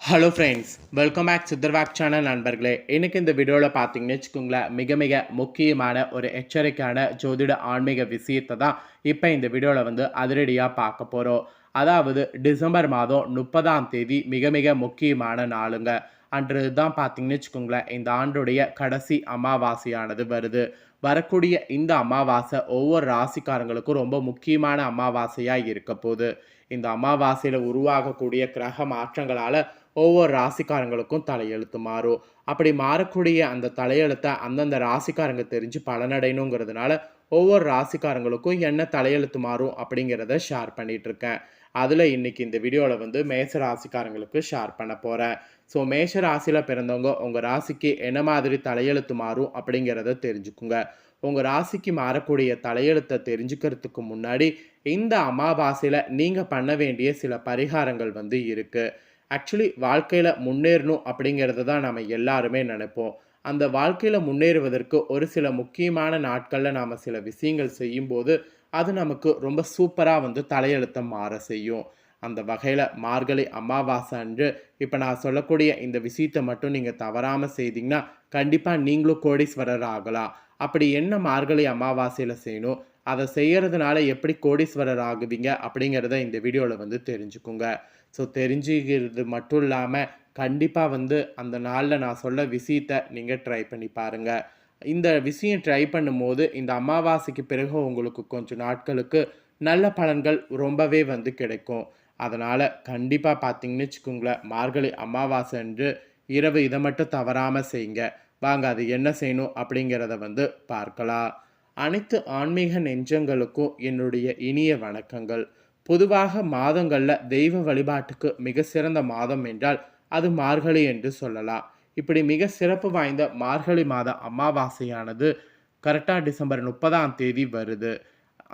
Hello friends welcome back சித்தர்வாக் channel நண்பர்களே. இன்னைக்கு இந்த வீடியோவில் பார்த்தீங்கன்னு வச்சுக்கோங்களேன் மிக மிக முக்கியமான ஒரு எச்சரிக்கையான ஜோதிட ஆன்மீக விஷயத்தை தான் இப்போ இந்த வீடியோவில் வந்து அதிரடியாக பார்க்க போகிறோம் அதாவது டிசம்பர் மாதம் முப்பதாம் தேதி மிக மிக முக்கியமான நாளுங்க. அன்று தான் பார்த்தீங்கன்னு வச்சுக்கோங்களேன் இந்த ஆண்டுடைய கடைசி அமாவாசையானது வருது. வரக்கூடிய இந்த அமாவாசை ஒவ்வொரு ராசிக்காரங்களுக்கும் ரொம்ப முக்கியமான அமாவாசையாக இருக்க போகுது. இந்த அமாவாசையில் உருவாகக்கூடிய கிரக மாற்றங்களால் ஒவ்வொரு ராசிக்காரங்களுக்கும் தலையெழுத்து மாறும். அப்படி மாறக்கூடிய அந்த தலையெழுத்தை அந்தந்த ராசிக்காரங்க தெரிஞ்சு பலனடையணுங்கிறதுனால ஒவ்வொரு ராசிக்காரங்களுக்கும் என்ன தலையெழுத்து மாறும் அப்படிங்கிறத ஷேர் பண்ணிகிட்ருக்கேன் இருக்கேன் அதில் இன்னைக்கு இந்த வீடியோவில் வந்து மேச ராசிக்காரங்களுக்கு ஷேர் பண்ண போகிறேன் ஸோ மேஷ ராசியில் பிறந்தவங்க உங்கள் ராசிக்கு என்ன மாதிரி தலையெழுத்து மாறும் அப்படிங்கிறத தெரிஞ்சுக்குங்க. உங்கள் ராசிக்கு மாறக்கூடிய தலையெழுத்தை தெரிஞ்சுக்கிறதுக்கு முன்னாடி இந்த அமாவாசையில் நீங்கள் பண்ண வேண்டிய சில பரிகாரங்கள் வந்து இருக்குது ஆக்சுவலி வாழ்க்கையில் முன்னேறணும் அப்படிங்கிறது தான் நம்ம எல்லாருமே நினைப்போம். அந்த வாழ்க்கையில் முன்னேறுவதற்கு ஒரு சில முக்கியமான நாட்களில் நாம் சில விஷயங்கள் செய்யும்போது அது நமக்கு ரொம்ப சூப்பராக வந்து தலையழுத்தம் மாற செய்யும். அந்த வகையில் மார்கழி அமாவாசை அன்று இப்போ நான் சொல்லக்கூடிய இந்த விஷயத்தை மட்டும் நீங்கள் தவறாமல் செய்தீங்கன்னா கண்டிப்பாக நீங்களும் கோடீஸ்வரர் ஆகலாம். அப்படி என்ன மார்கழி அமாவாசையில் செய்யணும்? அதை செய்கிறதுனால எப்படி கோடீஸ்வரர் ஆகுவீங்க அப்படிங்கிறத இந்த வீடியோவில் வந்து தெரிஞ்சுக்குங்க. ஸோ தெரிஞ்சுக்கிறது மட்டும் இல்லாமல் கண்டிப்பாக வந்து அந்த நாளில் நான் சொல்ல விஷயத்தை நீங்கள் ட்ரை பண்ணி பாருங்கள் இந்த விஷயம் ட்ரை பண்ணும்போது இந்த அமாவாசைக்கு பிறகு உங்களுக்கு கொஞ்சம் நாட்களுக்கு நல்ல பலன்கள் ரொம்பவே வந்து கிடைக்கும். அதனால் கண்டிப்பாக பார்த்தீங்கன்னு வச்சுக்கோங்களேன் மார்கழி அமாவாசை என்று இரவு இதை மட்டும் தவறாமல் செய்யுங்க. வாங்க அது என்ன செய்யணும் அப்படிங்கிறத வந்து பார்க்கலாம். அனைத்து ஆன்மீக நெஞ்சங்களுக்கும் என்னுடைய இனிய வணக்கங்கள். பொதுவாக மாதங்களில் தெய்வ வழிபாட்டுக்கு மிக சிறந்த மாதம் என்றால் அது மார்கழி என்று சொல்லலாம். இப்படி மிக சிறப்பு வாய்ந்த மார்கழி மாத அமாவாசையானது கரெக்டாக டிசம்பர் முப்பதாம் தேதி வருது.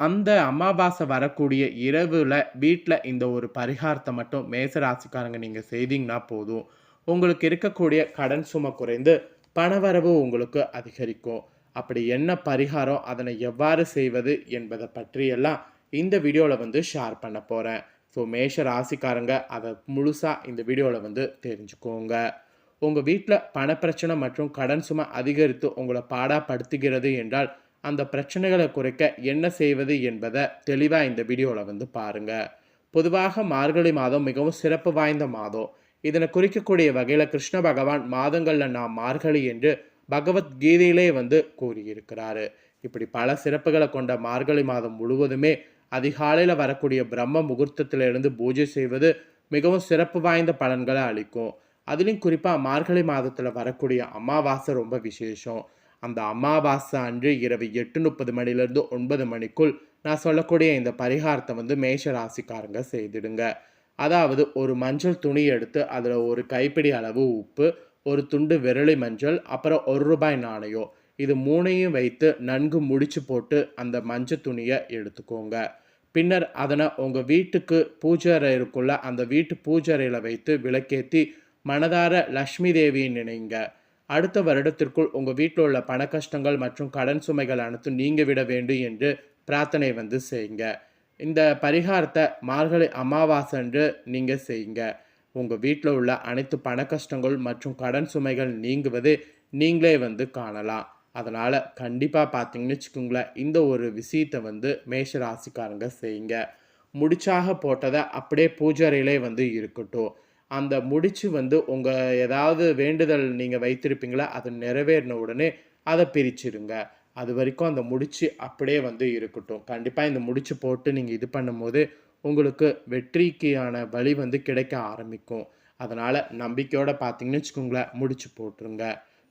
அந்த அமாவாசை வரக்கூடிய இரவில் வீட்டில் இந்த ஒரு பரிகாரத்தை மட்டும் மேசராசிக்காரங்க நீங்கள் செய்தீங்கன்னா போதும். உங்களுக்கு இருக்கக்கூடிய கடன் சுமை குறைந்து பணவரவு உங்களுக்கு அதிகரிக்கும். அப்படி என்ன பரிகாரம் அதனை எவ்வாறு செய்வது என்பதை பற்றியெல்லாம் இந்த வீடியோவில் வந்து ஷேர் பண்ண போகிறேன் ஸோ மேஷ ராசிக்காரங்க அதை முழுசாக இந்த வீடியோவில் வந்து தெரிஞ்சுக்கோங்க. உங்கள் வீட்டில் பணப்பிரச்சனை மற்றும் கடன் சுமை அதிகரித்து உங்களை பாடாப்படுத்துகிறது என்றால் அந்த பிரச்சனைகளை குறைக்க என்ன செய்வது என்பதை தெளிவாக இந்த வீடியோவில் வந்து பாருங்கள் பொதுவாக மார்கழி மாதம் மிகவும் சிறப்பு வாய்ந்த மாதம். இதனை குறிக்கக்கூடிய வகையில் கிருஷ்ண பகவான் மாதங்களில் நாம் மார்கழி என்று பகவத்கீதையிலே வந்து கூறியிருக்கிறாரு. இப்படி பல சிறப்புகளை கொண்ட மார்கழி மாதம் முழுவதுமே அதிகாலையில் வரக்கூடிய பிரம்ம முகூர்த்தத்திலிருந்து பூஜை செய்வது மிகவும் சிறப்பு வாய்ந்த பலன்களை அளிக்கும். அதுலேயும் குறிப்பாக மார்கழி மாதத்தில் வரக்கூடிய அமாவாசை ரொம்ப விசேஷம். அந்த அமாவாசை அன்று இரவு எட்டு முப்பது மணிலேருந்து ஒன்பது மணிக்குள் நான் சொல்லக்கூடிய இந்த பரிகாரத்தை வந்து மேஷ ராசிக்காரங்க செய்திடுங்க. அதாவது ஒரு மஞ்சள் துணி எடுத்து அதில் ஒரு கைப்பிடி அளவு உப்பு ஒரு துண்டு விரலி மஞ்சள் அப்புறம் ஒரு ரூபாய் நாணயம். இது மூணையும் வைத்து நன்கு முடிச்சு போட்டு அந்த மஞ்சள் துணியை எடுத்துக்கோங்க. பின்னர் அதனை உங்கள் வீட்டுக்கு பூஜை இருக்குள்ள அந்த வீட்டு பூஜறையில் வைத்து விளக்கேற்றி மனதார லக்ஷ்மி தேவியை நினைங்க. அடுத்த வருடத்திற்குள் உங்கள் வீட்டில் உள்ள பண கஷ்டங்கள் மற்றும் கடன் சுமைகள் அனைத்தும் நீங்க விட வேண்டும் என்று பிரார்த்தனை வந்து செய்யுங்க. இந்த பரிகாரத்தை மார்கழி அமாவாசை என்று நீங்கள் செய்யுங்க. உங்கள் வீட்டில் உள்ள அனைத்து பண கஷ்டங்கள் மற்றும் கடன் சுமைகள் நீங்குவது நீங்களே வந்து காணலாம். அதனால் கண்டிப்பாக பார்த்தீங்கன்னு வச்சுக்கோங்களேன் இந்த ஒரு விஷயத்தை வந்து மேஷ ராசிக்காரங்க செய்யுங்க. முடிச்சாக போட்டதை அப்படியே பூஜாரியிலே வந்து இருக்கட்டும். அந்த முடிச்சு வந்து உங்கள் ஏதாவது வேண்டுதல் நீங்கள் வைத்திருப்பீங்களா அது நிறைவேறின உடனே அதை பிரிச்சிருங்க. அது வரைக்கும் அந்த முடிச்சு அப்படியே வந்து இருக்கட்டும். கண்டிப்பாக இந்த முடிச்சு போட்டு நீங்கள் இது பண்ணும்போது உங்களுக்கு வெற்றிக்கான வழி வந்து கிடைக்க ஆரம்பிக்கும். அதனால் நம்பிக்கையோடு பார்த்தீங்கன்னு வச்சுக்கோங்களேன் முடிச்சு போட்டுருங்க.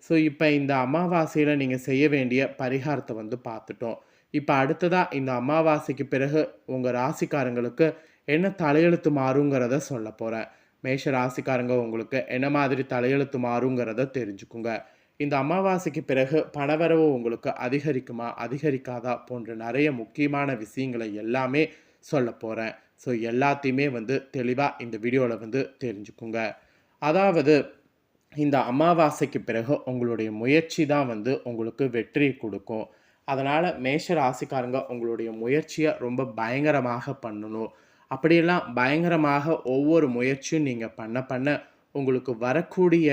ஸோ இப்போ இந்த அமாவாசையில் நீங்கள் செய்ய வேண்டிய பரிகாரத்தை வந்து பார்த்துட்டோம். இப்போ அடுத்ததாக இந்த அமாவாசைக்கு பிறகு உங்கள் ராசிக்காரங்களுக்கு என்ன தலையெழுத்து மாறுங்கிறத சொல்ல போகிறேன் மேஷ ராசிக்காரங்க உங்களுக்கு என்ன மாதிரி தலையெழுத்து மாறுங்கிறத தெரிஞ்சுக்குங்க. இந்த அமாவாசைக்கு பிறகு பணவரவு உங்களுக்கு அதிகரிக்குமா அதிகரிக்காதா போன்ற நிறைய முக்கியமான விஷயங்களை எல்லாமே சொல்ல போகிறேன் ஸோ எல்லாத்தையுமே வந்து தெளிவாக இந்த வீடியோவில் வந்து தெரிஞ்சுக்குங்க. அதாவது இந்த அமாவாசைக்கு பிறகு உங்களுடைய முயற்சி தான் வந்து உங்களுக்கு வெற்றி கொடுக்கும். அதனால் மேஷ ராசிக்காரங்க உங்களுடைய முயற்சியை ரொம்ப பயங்கரமாக பண்ணணும். அப்படியெல்லாம் பயங்கரமாக ஒவ்வொரு முயற்சியும் நீங்கள் பண்ண பண்ண உங்களுக்கு வரக்கூடிய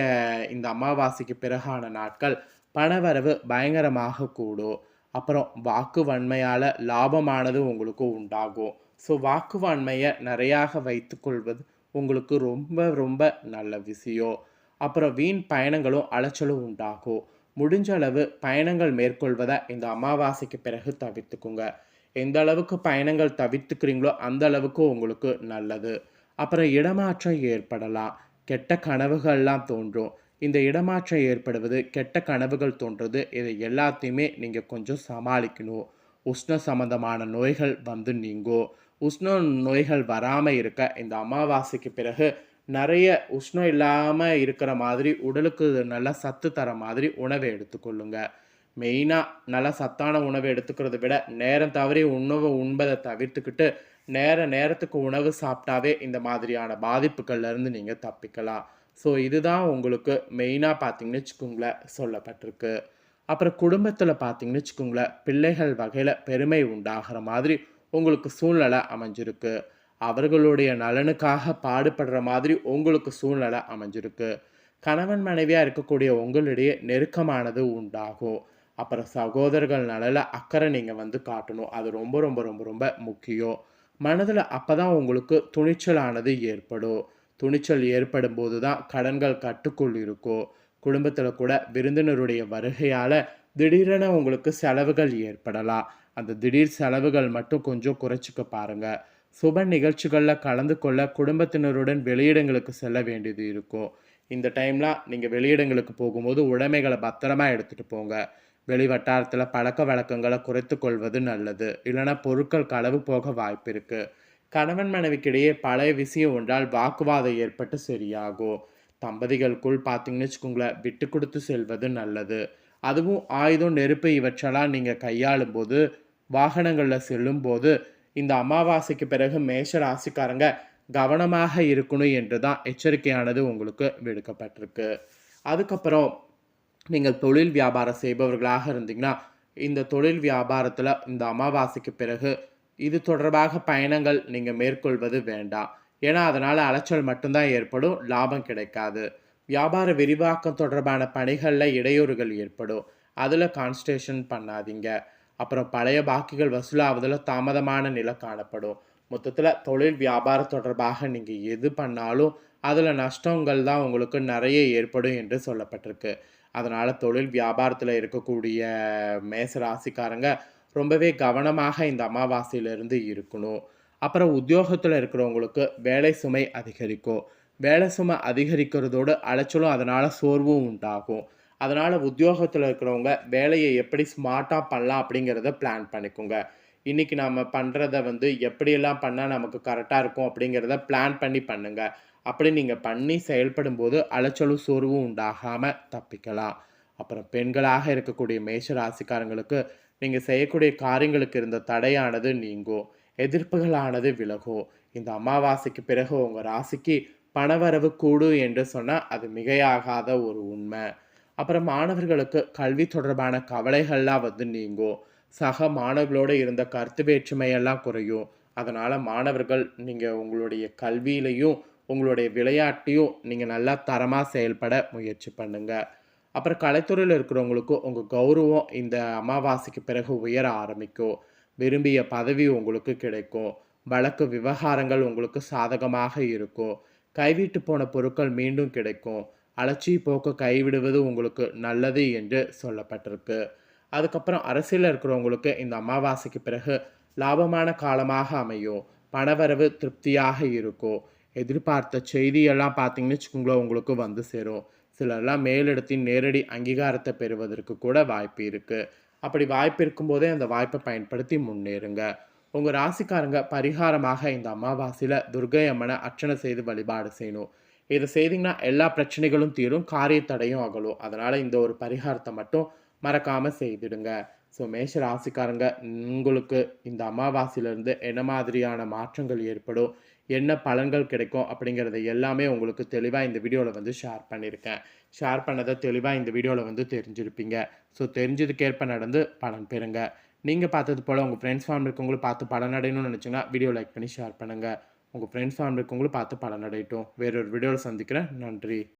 இந்த அமாவாசைக்கு பிறகான நாட்கள் பணவரவு பயங்கரமாக கூடும். அப்புறம் வாக்கு வன்மையால் லாபமானது உங்களுக்கு உண்டாகும். ஸோ வாக்குவான்மையை நிறையாக வைத்துக்கொள்வது உங்களுக்கு ரொம்ப ரொம்ப நல்ல விஷயம். அப்புறம் வீண் பயணங்களும் அலைச்சலும் உண்டாகும். முடிஞ்ச அளவு பயணங்கள் மேற்கொள்வதை இந்த அமாவாசைக்கு பிறகு தவிர்த்துக்குங்க. எந்த அளவுக்கு பயணங்கள் தவிர்த்துக்கிறீங்களோ அந்த அளவுக்கு உங்களுக்கு நல்லது. அப்புறம் இடமாற்றம் ஏற்படலாம். கெட்ட கனவுகள்லாம் தோன்றும். இந்த இடமாற்றம் ஏற்படுவது கெட்ட கனவுகள் தோன்றது இதை எல்லாத்தையுமே நீங்கள் கொஞ்சம் சமாளிக்கணும். உஷ்ண சம்பந்தமான நோய்கள் வந்து நீங்கும். உஷ்ண நோய்கள் வராமல் இருக்க இந்த அமாவாசைக்கு பிறகு நிறைய உஷ்ணம் இல்லாமல் இருக்கிற மாதிரி உடலுக்கு நல்ல சத்து தர மாதிரி உணவை எடுத்துக்கொள்ளுங்க. மெயினாக நல்லா சத்தான உணவை எடுத்துக்கிறத விட நேரம் தவறி உணவு உண்பதை தவிர்த்துக்கிட்டு நேர நேரத்துக்கு உணவு சாப்பிட்டாவே இந்த மாதிரியான பாதிப்புகள்லேருந்து நீங்கள் தப்பிக்கலாம். ஸோ இதுதான் உங்களுக்கு மெயினாக பார்த்தீங்கன்னு வச்சுக்கோங்களேன் சொல்லப்பட்டிருக்கு. அப்புறம் குடும்பத்தில் பார்த்தீங்கன்னு வச்சுக்கோங்களேன் பிள்ளைகள் வகையில் பெருமை உண்டாகிற மாதிரி உங்களுக்கு சூழ்நிலை அமைஞ்சிருக்கு. அவர்களுடைய நலனுக்காக பாடுபடுற மாதிரி உங்களுக்கு சூழ்நிலை அமைஞ்சிருக்கு. கணவன் மனைவியாக இருக்கக்கூடிய உங்களிடையே நெருக்கமானது உண்டாகும். அப்புறம் சகோதரர்கள் நலல அக்கறை நீங்கள் வந்து காட்டணும். அது ரொம்ப ரொம்ப ரொம்ப ரொம்ப முக்கியம். மனதில் அப்போ தான் உங்களுக்கு துணிச்சலானது ஏற்படும். துணிச்சல் ஏற்படும் போது தான் கடன்கள் கட்டுக்குள் இருக்கும். குடும்பத்தில் கூட விருந்தினருடைய வருகையால் திடீரென உங்களுக்கு செலவுகள் ஏற்படலாம். அந்த திடீர் செலவுகள் மட்டும் கொஞ்சம் குறைச்சிக்க பாருங்கள் சுப நிகழ்ச்சிகளில் கலந்து கொள்ள குடும்பத்தினருடன் வெளியிடங்களுக்கு செல்ல வேண்டியது இருக்கும். இந்த டைம்லாம் நீங்கள் வெளியிடங்களுக்கு போகும்போது உடைமைகளை பத்திரமா எடுத்துகிட்டு போங்க. வெளி வட்டாரத்தில் பழக்க வழக்கங்களை குறைத்து கொள்வது நல்லது. இல்லைன்னா பொருட்கள் களவு போக வாய்ப்பு இருக்குது கணவன் மனைவிக்கிடையே பழைய விஷயம் ஒன்றால் வாக்குவாதம் ஏற்பட்டு சரியாகும். தம்பதிகளுக்குள் பார்த்தீங்கன்னு வச்சுக்கோங்களேன் விட்டு கொடுத்து செல்வது நல்லது. அதுவும் ஆயுதம் நெருப்பு இவற்றெல்லாம் நீங்கள் கையாளும் போது வாகனங்களில் செல்லும் போது இந்த அமாவாசைக்கு பிறகு மேஷ ராசிக்காரங்க கவனமாக இருக்கணும் என்று தான் எச்சரிக்கையானது உங்களுக்கு விடுக்கப்பட்டிருக்கு. அதுக்கப்புறம் நீங்கள் தொழில் வியாபாரம் செய்பவர்களாக இருந்தீங்கன்னா இந்த தொழில் வியாபாரத்தில் இந்த அமாவாசைக்கு பிறகு இது தொடர்பாக பயணங்கள் நீங்கள் மேற்கொள்வது வேண்டாம். ஏன்னா அதனால் அலைச்சல் மட்டும்தான் ஏற்படும் லாபம் கிடைக்காது. வியாபார விரிவாக்கம் தொடர்பான பணிகளில் இடையூறுகள் ஏற்படும். அதில் கான்ஸ்டேஷன் பண்ணாதீங்க. அப்புறம் பழைய பாக்கிகள் வசூலாவதில் தாமதமான நிலை காணப்படும். மொத்தத்தில் தொழில் வியாபாரம் தொடர்பாக நீங்கள் எது பண்ணாலும் அதில் நஷ்டங்கள் தான் உங்களுக்கு நிறைய ஏற்படும் என்று சொல்லப்பட்டிருக்கு. அதனால் தொழில் வியாபாரத்தில் இருக்கக்கூடிய மேச ராசிக்காரங்க ரொம்பவே கவனமாக இந்த அமாவாசையிலிருந்து இருக்கணும். அப்புறம் உத்தியோகத்தில் இருக்கிறவங்களுக்கு வேலை சுமை அதிகரிக்கும். வேலை சுமை அதிகரிக்கிறதோடு அலைச்சலும் அதனால் சோர்வும் உண்டாகும். அதனால் உத்தியோகத்தில் இருக்கிறவங்க வேலையை எப்படி ஸ்மார்ட்டாக பண்ணலாம் அப்படிங்கிறத பிளான் பண்ணிக்கோங்க. இன்றைக்கி நம்ம பண்ணுறத வந்து எப்படியெல்லாம் பண்ணால் நமக்கு கரெக்டாக இருக்கும் அப்படிங்கிறத பிளான் பண்ணி பண்ணுங்கள் அப்படி நீங்கள் பண்ணி செயல்படும் போது அலைச்சலும் சோர்வும் உண்டாகாமல் தப்பிக்கலாம். அப்புறம் பெண்களாக இருக்கக்கூடிய மேஷ ராசிக்காரங்களுக்கு நீங்கள் செய்யக்கூடிய காரியங்களுக்கு இருந்த தடையானது நீங்கும். எதிர்ப்புகளானது விலகும். இந்த அமாவாசைக்கு பிறகு உங்கள் ராசிக்கு பணவரவு கூடு என்று சொன்னால் அது மிகையாகாத ஒரு உண்மை. அப்புறம் மாணவர்களுக்கு கல்வி தொடர்பான கவலைகள்லாம் வந்து நீங்கும். சக மாணவர்களோடு இருந்த கருத்து வேற்றுமையெல்லாம் குறையும். அதனால் மாணவர்கள் நீங்கள் உங்களுடைய கல்வியிலையும் உங்களுடைய விளையாட்டையும் நீங்கள் நல்லா தரமாக செயல்பட முயற்சி பண்ணுங்கள் அப்புறம் கலைத்துறையில் இருக்கிறவங்களுக்கும் உங்கள் கௌரவம் இந்த அமாவாசைக்கு பிறகு உயர ஆரம்பிக்கும். விரும்பிய பதவி உங்களுக்கு கிடைக்கும். வழக்கு விவகாரங்கள் உங்களுக்கு சாதகமாக இருக்கும். கைவிட்டு போன பொருட்கள் மீண்டும் கிடைக்கும். அலட்சி போக்க கைவிடுவது உங்களுக்கு நல்லது என்று சொல்லப்பட்டிருக்கு. அதுக்கப்புறம் அரசியலில் இருக்கிறவங்களுக்கு இந்த அமாவாசைக்கு பிறகு லாபமான காலமாக அமையும். பணவரவு திருப்தியாக இருக்கும். எதிர்பார்த்த செய்தியெல்லாம் பார்த்தீங்கன்னு வச்சுக்கோங்களேன் உங்களுக்கு வந்து சேரும். சிலர்லாம் மேலிடத்தின் நேரடி அங்கீகாரத்தை பெறுவதற்கு கூட வாய்ப்பு இருக்குது அப்படி வாய்ப்பு இருக்கும்போதே அந்த வாய்ப்பை பயன்படுத்தி முன்னேறுங்க. உங்கள் ராசிக்காரங்க பரிகாரமாக இந்த அமாவாசையில் துர்கை அம்மனை அர்ச்சனை செய்து வழிபாடு செய்யணும். இதை செய்திங்கன்னா எல்லா பிரச்சனைகளும் தீரும் காரிய தடையும் அகலும். அதனால் இந்த ஒரு பரிகாரத்தை மட்டும் மறக்காமல் செய்திடுங்க. ஸோ மேஷ ராசிக்காரங்க உங்களுக்கு இந்த அமாவாசையிலேருந்து என்ன மாதிரியான மாற்றங்கள் ஏற்படும் என்ன பலன்கள் கிடைக்கும் அப்படிங்கிறத எல்லாமே உங்களுக்கு தெளிவாக இந்த வீடியோவில் வந்து ஷேர் பண்ணியிருக்கேன். ஷேர் பண்ணதை தெளிவாக இந்த வீடியோவில் வந்து தெரிஞ்சிருப்பீங்க. ஸோ தெரிஞ்சதுக்கேற்ப நடந்து பலன் பெறுங்க. நீங்கள் பார்த்தது போல் உங்கள் ஃப்ரெண்ட்ஸ் ஃபேமிலி இருக்கவங்களும் பார்த்து பலன் அடையணும்னு நினச்சிங்கன்னா வீடியோ லைக் பண்ணி ஷேர் பண்ணுங்கள் உங்கள் ஃப்ரெண்ட்ஸ் ஃபேமிலிக்கு உங்களும் பார்த்து பலனடையட்டும். வேறொரு வீடியோவில் சந்திக்கிறேன். நன்றி.